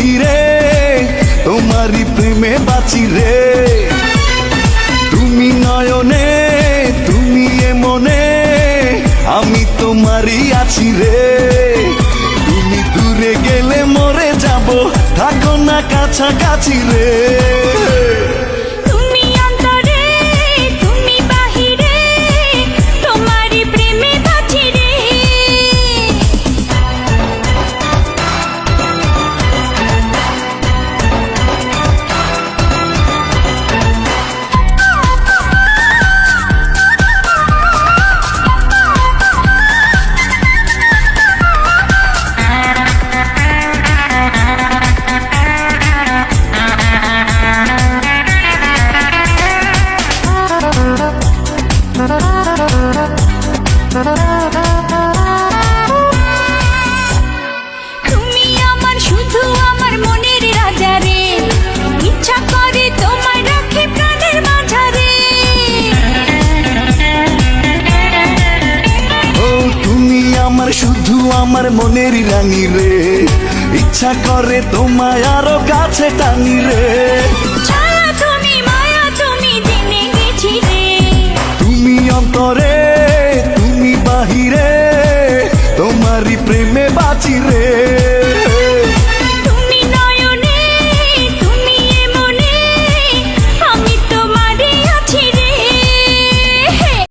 হিরে তোমারই প্রেমে বাঁচি রে। তুমি নয়নে, তুমি এ মনে আমি তোমারই আছি রে। তুমি দূরে গেলে মরে যাব, থাকো না কাছাকাছি রে। আমার শুধু আমার মনের রানী রে। ইচ্ছা করে তোমায় আরও কাছে টানি রে। তুমি তুমি অন্তরে বাহিরে তোমারই প্রেমে